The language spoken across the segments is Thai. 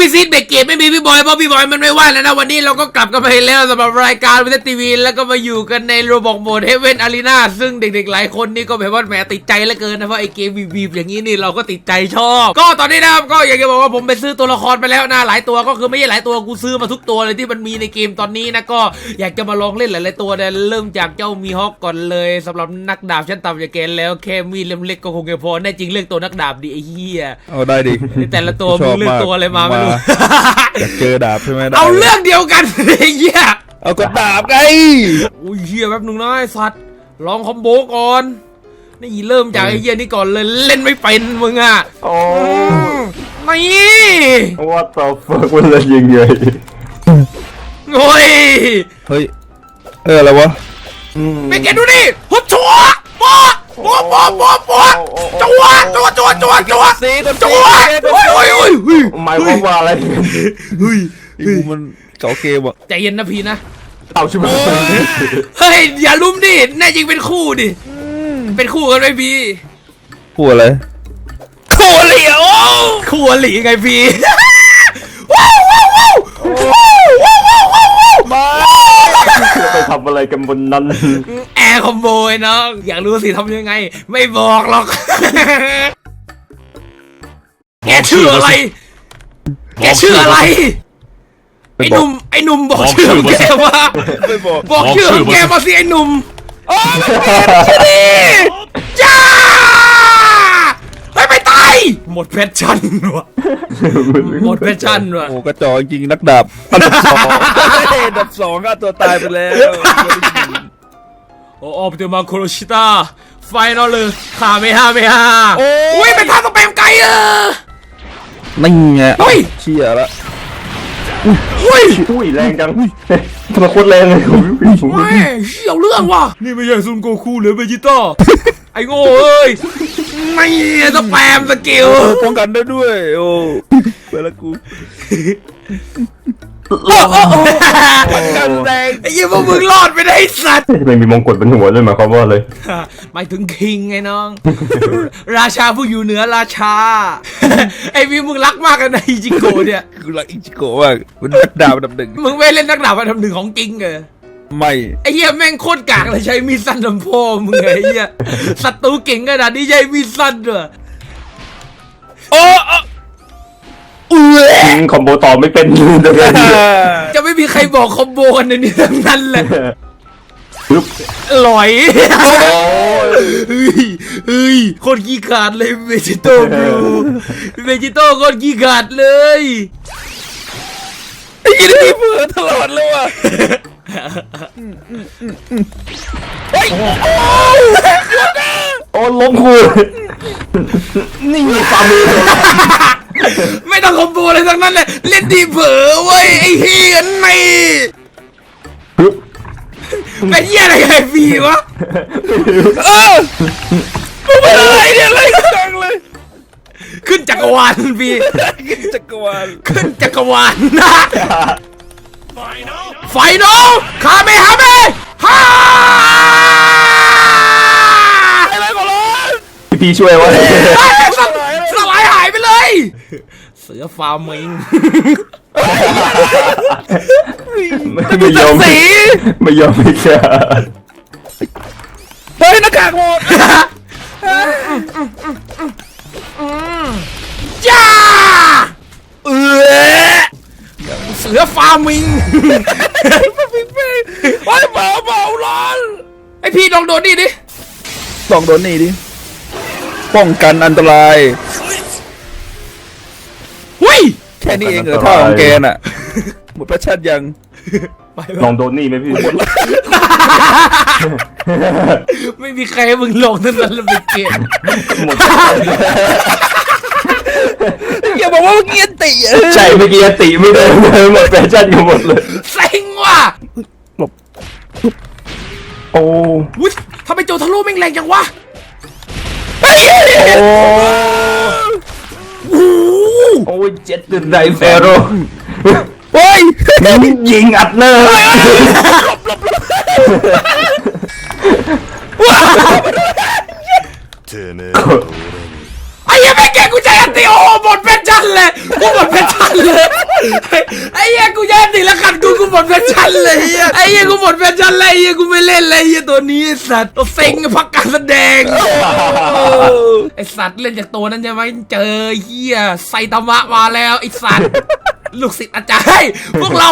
พี่ซีดเบรกเกตไม่มีพี่บอยเพราะพี่บอยมันไม่ว่างแล้วนะวันนี้เราก็กลับกันไปแล้วสำหรับรายการวิทยทีวีแล้วก็มาอยู่กันในโรบอกโหมดเฮเวนอารีนาซึ่งเด็กๆหลายคนนี่ก็แบบว่าแหมติดใจเหลือเกินนะเพราะไอ้เกมวีบๆอย่างนี้นี่เราก็ติดใจชอบ ก็ตอนนี้นะครับก็อยากจะบอกว่าผมไปซื้อตัวละครไปแล้วนะหลายตัวก็คือไม่ใช่หลายตัวกูซื้อมาทุกตัวเลยที่มันมีในเกมตอนนี้นะก็อยากจะมาลองเล่นหลายๆตัวเนี่ยเริ่มจากเจ้ามีฮอกก่อนเลยสำหรับนักดาบชั้นต่ำอย่างแกแล้วแค่มีเล่มเล็กก็คงจะพอแน่จริงเลือกตัวนักดาบดีไอ้เหี้ยเอาได้ดิแต่ละตัวมึงเลือกตัวอะไรมาไม่รู้อยากเจอดาบใช่ไหมได้เอาเรื่องเดียวกันไอ้เหี้ยเอากระดาบไงอุ้ยเหี้ยแป๊บนึงนะไอ้สัตว์ลองคอมโบก่อนนี่เริ่มจากไอ้เหี้ยนี่ก่อนเลยเล่นไม่เป็นมึงอะโอ้นี่ what the fuck มันเลยยิงเลยโอ้ยเฮ้ยเอออะไรวะไปแกดูดิหุบชัวปอ ปอปอปอปอจัวจัวจัวจัวจัวซีกดจัวโอ้ยโอ้ยโอ้ยเฮ้ยหมายความว่าอะไรเฮ้ยไอ้กูมันเก่าเกมอะใจเย็นนะพี่นะเอาใช่ไหมเฮ้ยอย่าลุ้มดิแน่จริงเป็นคู่ดิเป็นคู่กันไหมพี่พูดอะไรคู่อลีโอ้คู่อลีไงพี่ว้าวว้าวว้าวว้าวว้าวว้าวว้าวมาไปทำอะไรกันบนนั้นแอร์ คอมโบไอ้น้อง อยากรู้สิทำยังไง ไม่บอกหรอก แกชื่ออะไร แกชื่ออะไร ไอ้หนุ่ม ไอ้หนุ่มบอกชื่อของแกว่าไม่บอกบอกชื่อของแกมาสิไอ้หนุ่ม โอ้มันเปลี่ยนชื่อดิจ้าเฮ้ยไปตาย หมดแพชชั่นว่ะหมดแพชชั่นว่ะโอ้กระจอกจริงนักดาบอันดับสองอันดับสองฆ่าตัวตายไปแล้ว โอ้ออปเดมาโคโรชิตาไฟนอลเลยขาไม่ห้าไม่ห้าโอ้อุ้ยเป็นท่าสเปมไกลเออนี่ไงเฮ้ยเชี่ยละอุ้ยอุ้ยแรงจังทำไมโคตรแรงเลยแม่เชี่ยวเรื่องว่ะนี่ไม่ใช่ซุนโกคูหรือเบจิต้าไอ้โง่เอ้ยไม่สแปมสกิลเออป้องกันได้ด้วย โอ้ไปละกู กันแรงไอ้ยี่พวกมึงรอดไปได้ไอ้สัตว์ ไม่มีมงกุฎบนหัวเลยหมายความว่าเลยหมายถึงคิงไงน้อง ราชาผู้อยู่เหนือราชา ไอ้พี่มึงรักมากกันนะอิจิโกะเนี่ย กูรักอิจิโกะมากมันนักดาบอันดับหนึ่งมึงไม่เล่นนักดาบอันดับหนึ่งของจริงเหรอไม่ไอ้เหี้ยแม่งโคตรกากเลยใช้มีดสั้นลำโพงมึงไงไอ้เหี้ยศัตรูเก่งขนาดนี้ใช้มีดสั้นด้วยโอ้โอ้ เอื้อยิงคอมโบต่อไม่เป็นจะเป็นจะไม่มีใครบอกคอมโบกันในนี้ทั้งนั้นแหละปึ๊บหลอยโอ้ยเฮ้ยเฮ้ยโคตรขี้ขาดเลยเวจิโต้บลูเวจิโต้โคตรขี้ขาดเลยไอ้ยี่นี่เบื่อตลอดเลยว่ะโอ้ล้มคูนี่ฟาร์มือ ไม่ต้องคอมโบอะไรทั้งนั้นเลยเล่นดีเผลอเว้ยไอ้เฮียนี่ปึ๊บเป็นเฮียอะไรไอ้ฟีวะเออมันเป็นอะไรเนี่ยอะไรจังเลย ขึ้นจักรวาลฟีจักรวาลขึ้นจักรวาลนะไฟนอลคาเมฮาเมฮ่าอะไรก่อนเลยพี่ช่วยไว้สลายสลายหายไปเลยเสือฟาร์มิงไม่ยอมสีไม่ยอมไม่แค่เฮ้ยหน้ากากหมดจ้าเออเสือฟาร์มิงไอ้เบาเบาร้อนไอพี่ลองโดนนี่ดิลองโดนนี่ดิ ป้องกันอันตราย ค่นี้เองเหรอท่าของแกน่ะ หมดแพชชั่นยัง ไปลองโดนนี่ไหมพี่ ไม่มีใครให้มึงลงทั้งนั้นเลยไปเกลียดหมดอย่าบอกว่าเมื่อกี้ติเออใจเมื่อกี้ติไม่เดินเลยหมดแฟชั่นกันหมดเลย เซ็งว่ะโอ้ วุ้ยทำไมโจทาโร่แม่งแรงจังวะ โอ้โอ้ โอ้ยเจ็ดตื่นไดเฟโรโอ้ยยิงอัดเนอร์ไอ้ยังไม่แกกูใจอันติโอ้หมดเป็นจันเลยกูหมดเป็นจันเลย ไอ้เหี้ยกูแย่ติแล้วขัดกูกูหมดแฟชั่นเลยไอ้เหี้ยไอ้เหี้ยกูหมดแฟชั่นเลยไอ้เหี้ยกูไม่เล่นเลยไอ้เหี้ยตัวนี้ไอ้สัตว์ตัวเซ็งพักการแสดงไอ้สัตว์เล่นจากตัวนั้นใช่ไหมเจอเหี้ยไซตามะมาแล้วไอ้สัตว์ลูกศิษย์อาจารย์พวกเรา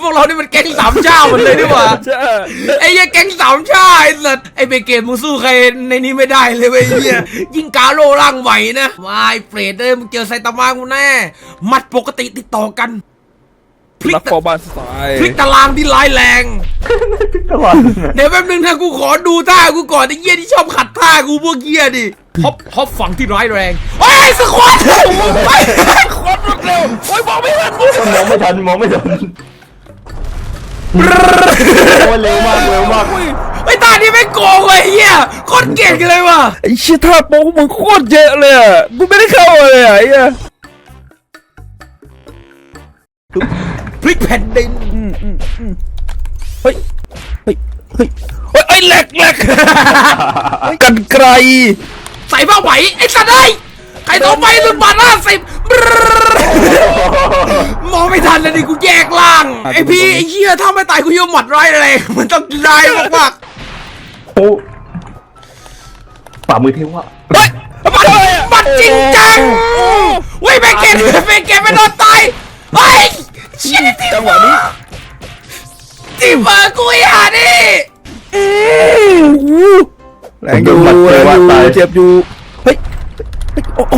พวกเรานี่มันแก๊งสามเจ้าหมดเลยดีกว่าใช่ไอ้เหี้ยแก๊งสามชาติไอ้สัตว์ไอ้เบเกตมึงสู้ใครในนี้ไม่ได้เลยไอ้เหี้ยยิ่งกาโลร่างไหวนะวายเปรตเอ้ยมึงเจอไซตามะกูแน่มัดปกติติดต่อกันพลิกนักฟอร์บานสไตล์พลิกตารางที่ร้ายแรงตลอดเดี๋ยวแป๊บนึงนะกูขอดูท่ากูก่อนไอ้เหี้ยที่ชอบขัดท่ากูพวกเหี้ยดิฮอปฮอปฝั่งที่ร้ายแรงโอ้ยสควอตไปคนรวดเร็วโอ้ยมองไม่ทันมองไม่ทันมองไม่ทันโอ้ยเร็วมากเร็วมากไอ้ตานี่ไม่งโกงเลยไอ้เหี้ยโคตรเก่งเลยว่ะไอ้เชี่ยท่าโป๊กมึงโคตรเยอะเลยอะกูไม่ได้เข้าเลยอะไอ้เหี้ย พลิกแผ่นดินเฮ้ยเฮ้ยเฮ้ยเฮ้ยไอ้แหลกแหลกกันไกล ใส่ผ้าไหมไอ้สัตว์ไอ้ยใครต้องไปสุดบาทห้าสิบมองไม่ทันเลยดิกูแยกล่าง ไอพี่ไอเหี้ยถ้าไม่ตายกูเยี่ยหมัดร้ายแรงมันต้องร้ายมากโอ้ฝ่ามือเทวะเฮ้ยมาเลยอะๆหมัดจริงจังเว้ยเบเกตเบเกตไม่โดนตายเฮ้ยเชี่ยนี่ จังหวะนี้ทีเบอร์กูอย่าดิแรงอยู่แรงอยู่เจ็บอยู่เฮ้ยเฮ้ยโอ้โห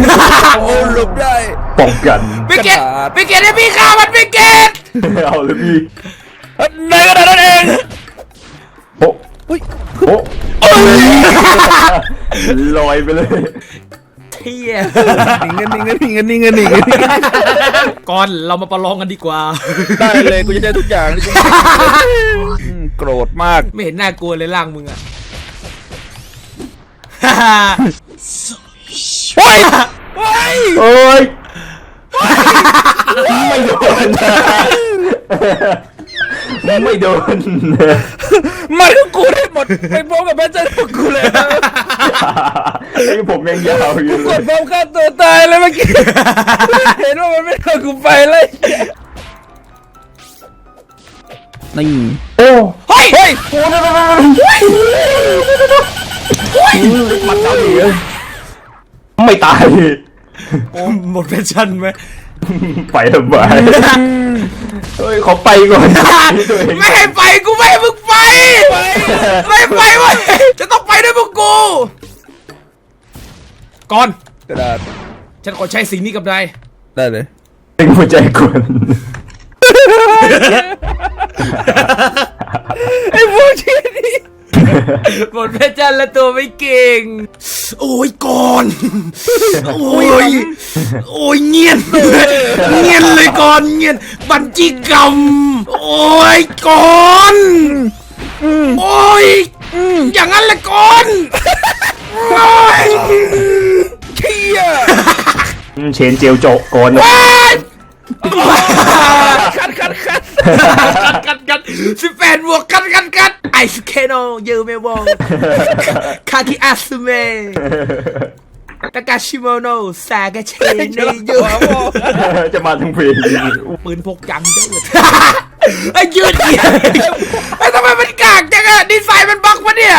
โอ้หลบได้ป้องกันเบเกตกระดาษเบเกตให้พี่ฆ่ามันเบเกตเอาเลยพี่ในขนาดนั้นเองโอ้เฮ้ยโอ้ลอยไปเลย เที่ยหนีเงินหนีเงินหนีเงินหนีเงินหนีเงินก่อนเรามาประลองกันดีกว่า ได้เลยกูจะได้ทุกอย่างที่กูอืมโกรธมาก ไม่เห็นน่ากลัวเลยร่างมึงอะเฮ้ยเฮ้ยโอ้ยไม่โดนไม่โดนมันก็กูได้หมดไปพร้อมกับแพทเจอร์พวกกูเลยนะ ไอ้ผมยังยาวอยู่กเลดยพร้อมฆ่าตัวตายเลยเมื่อกี้ เห็นว่ามันไม่เอากูไปเลยนี่โอ้เฮ้ยเฮ้ยมันเกาหลีไม่ตาย โอ้หมดแฟชั่นไหม ไปทำไมเฮ้ยขอไปก่อนไม่ให้ไปกูไม่ให้มึงไป ไม่ไปเว้ยจะต้องไปด้วยพวกกูก่อนกระดาษฉันขอใช้สิ่งนี้กับนายได้เลยเป็นหัวใจกวนไอ้พวกที่นี่ หมดแฟชั่นและตัวไม่เก่ง โอ้ยก่อน โอ้ย โอ้ยเงียนเงียนเลยก่อนเงียนบัญชีกรรม โอ้ยก่อน โอ้ย อย่างนั้นแหละก่อนโอ้ยเชี่ยเชนเจียวโจก่อน คัดคัดคัดกัดกัดกัดสิบแปดบวกกัดกัดกัดไอสเคโนยูเมวองคาคิอาซุเมตากาชิโมโนซากาเชเนยูจะมาทั้งเพลงปืนพกยังเด้อไอ้ยืดเอียไอ้ทำไมมันกากจังอะดีไซน์มันบักปะเนี่ย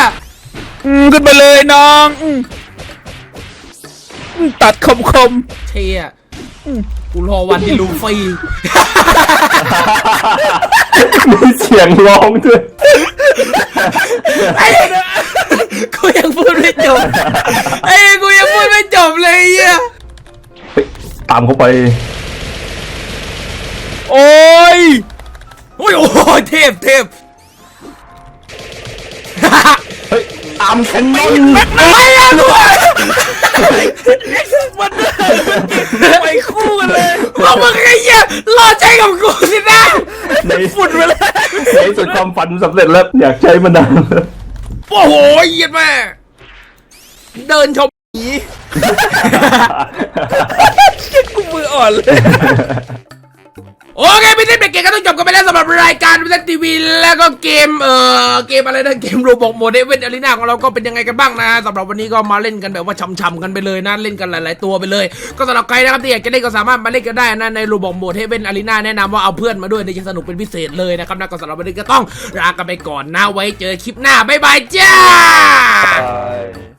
อืมขึ้นไปเลยน้อง ตัดคมคมเทีย กูรอวันที่ลูฟี่ มีเสียงร้องด้วยไอ้กูยังพูดไม่จบ ไอ้กูยังพูดไม่จบเลยไอ้เหี้ยตามเขาไป โอ้ย โอ้ยโอ้ยเทพเทพเฮ้ยตามแคนนอนไม่อะกูมันไปคู่กันเลยว่ามึงไอ้เหี้ยรอใจกับกูสินะฝุ่นไปแล้วในสุดความฝันสำเร็จแล้วอยากใช้มานานแล้วโอ้โหเหี้ยแม่เดินชมหนีกูมืออ่อนเลย โอเคพี่เต้นเบรกเกมก็ต้องจบกันไปแล้วสำหรับรายการพี่เต้นทีวีแล้วก็เกมเอ่อเกมอะไรนะเกมโรบอกโมเดลเวนอารีนาของเราก็เป็นยังไงกันบ้างนะสำหรับวันนี้ก็มาเล่นกันแบบว่าช่ำๆกันไปเลยนะเล่นกันหลายๆตัวไปเลย ก็สำหรับใครนะครับที่อยากจะเล่นก็สามารถมาเล่นกันได้นะในโรบอกโมเดลเวนอารีนาแนะนำว่าเอาเพื่อนมาด้วยในจะสนุกเป็นพิเศษเลยนะครับนะก็สำหรับวันนี้ก็ต้องลากันไปก่อนนะไว้เจอคลิปหน้าบ๊ายบายจ้า Bye.